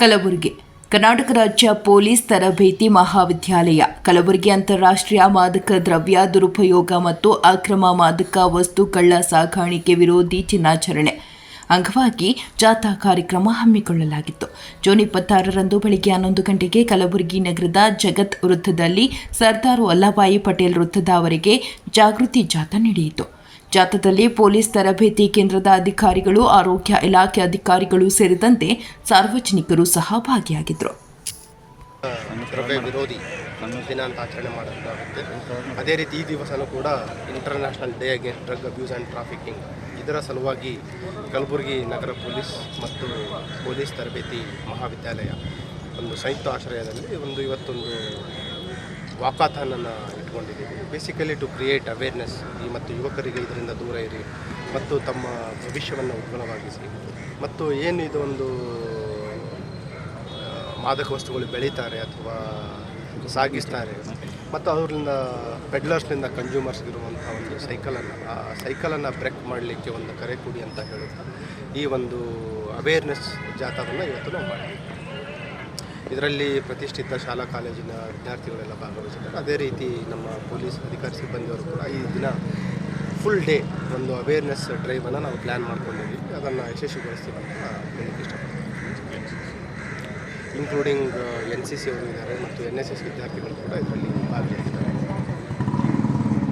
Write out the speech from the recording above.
ಕಲಬುರಗಿ. ಕರ್ನಾಟಕ ರಾಜ್ಯ ಪೊಲೀಸ್ ತರಬೇತಿ ಮಹಾವಿದ್ಯಾಲಯ. ಕಲಬುರಗಿ ಅಂತಾರಾಷ್ಟ್ರೀಯ ಮಾದಕ ದ್ರವ್ಯ ದುರುಪಯೋಗ ಮತ್ತು ಅಕ್ರಮ ಮಾದಕ ವಸ್ತು ಕಳ್ಳ ಸಾಗಾಣಿಕೆ ವಿರೋಧಿ ಚಿನ್ನಾಚರಣೆ. ಅಂಗವಾಗಿ ಜಾಥಾ ಕಾರ್ಯಕ್ರಮ ಹಮ್ಮಿಕೊಳ್ಳಲಾಗಿತ್ತು. ಜೂನ್ ಇಪ್ಪತ್ತಾರರಂದು ಬೆಳಗ್ಗೆ ಹನ್ನೊಂದು ಗಂಟೆಗೆ ಕಲಬುರಗಿ ನಗರದ ಜಗತ್ ವೃತ್ತದಲ್ಲಿ ಸರ್ದಾರ್ ವಲ್ಲಭಾಯಿ ಪಟೇಲ್ ವೃತ್ತದವರೆಗೆ ಜಾಗೃತಿ ಜಾಥಾ ನಡೆಯಿತು. ಜಾಥಾದಲ್ಲಿ ಪೊಲೀಸ್ ತರಬೇತಿ ಕೇಂದ್ರದ ಅಧಿಕಾರಿಗಳು, ಆರೋಗ್ಯ ಇಲಾಖೆ ಅಧಿಕಾರಿಗಳು ಸೇರಿದಂತೆ ಸಾರ್ವಜನಿಕರು ಸಹ ಭಾಗಿಯಾಗಿದ್ದರು ವಿರೋಧಿ ದಿನ ಅಂತ ಆಚರಣೆ ಮಾಡಲಾಗುತ್ತೆ ಅದೇ ರೀತಿ ಈ ದಿವಸನೂ ಕೂಡ international day against drug abuse and trafficking ಇದರ ಸಲುವಾಗಿ ಕಲಬುರಗಿ ನಗರ ಪೊಲೀಸ್ ಮತ್ತು ಪೊಲೀಸ್ ತರಬೇತಿ ಮಹಾವಿದ್ಯಾಲಯ ಒಂದು ಸಂಯುಕ್ತ ಆಶ್ರಯದಲ್ಲಿ ಒಂದು ಇವತ್ತೊಂದು ವಾಕಾಥಾನನ್ನು ಇಟ್ಕೊಂಡಿದ್ದೀವಿ. ಬೇಸಿಕಲಿ ಟು ಕ್ರಿಯೇಟ್ ಅವೇರ್ನೆಸ್ ಈ ಮತ್ತು ಯುವಕರಿಗೆ ಇದರಿಂದ ದೂರ ಇರಿ ಮತ್ತು ತಮ್ಮ ಭವಿಷ್ಯವನ್ನು ಉಜ್ವಲವಾಗಿಸಿ. ಮತ್ತು ಏನು ಇದು ಒಂದು ಮಾದಕ ವಸ್ತುಗಳು ಬೆಳೀತಾರೆ ಅಥವಾ ಸಾಗಿಸ್ತಾರೆ ಮತ್ತು ಅವರಿಂದ ಪೆಡ್ಲರ್ಸ್ನಿಂದ ಕನ್ಸ್ಯೂಮರ್ಸ್ಗಿರುವಂಥ ಒಂದು ಸೈಕಲನ್ನು ಆ ಸೈಕಲನ್ನು ಬ್ರೇಕ್ ಮಾಡಲಿಕ್ಕೆ ಒಂದು ಕರೆ ಕೊಡಿ ಅಂತ ಹೇಳುತ್ತಾ ಈ ಒಂದು ಅವೇರ್ನೆಸ್ ಜಾಥಾವನ್ನು ಇವತ್ತು ನಾವು ಮಾಡಿದ್ದೀವಿ ಇದರಲ್ಲಿ ಪ್ರತಿಷ್ಠಿತ ಶಾಲಾ ಕಾಲೇಜಿನ ವಿದ್ಯಾರ್ಥಿಗಳೆಲ್ಲ ಭಾಗವಹಿಸಿದ್ದಾರೆ. ಅದೇ ರೀತಿ ನಮ್ಮ ಪೊಲೀಸ್ ಅಧಿಕಾರಿ ಸಿಬ್ಬಂದಿಯವರು ಕೂಡ ಈ ದಿನ ಫುಲ್ ಡೇ ಒಂದು ಅವೇರ್ನೆಸ್ ಡ್ರೈವನ್ನು ನಾವು ಪ್ಲ್ಯಾನ್ ಮಾಡ್ಕೊಂಡಿದ್ವಿ. ಅದನ್ನು ಯಶಸ್ವಿಗೊಳಿಸ್ತೀವಿ ಅಂತ ಇಷ್ಟಪಡ್ತೀನಿ. ಇನ್ಕ್ಲೂಡಿಂಗ್ ಎನ್ ಸಿ ಸಿ ಅವರು ಇದ್ದಾರೆ ಮತ್ತು ಎನ್ ಎಸ್ ಎಸ್ ವಿದ್ಯಾರ್ಥಿಗಳು ಕೂಡ ಇದರಲ್ಲಿ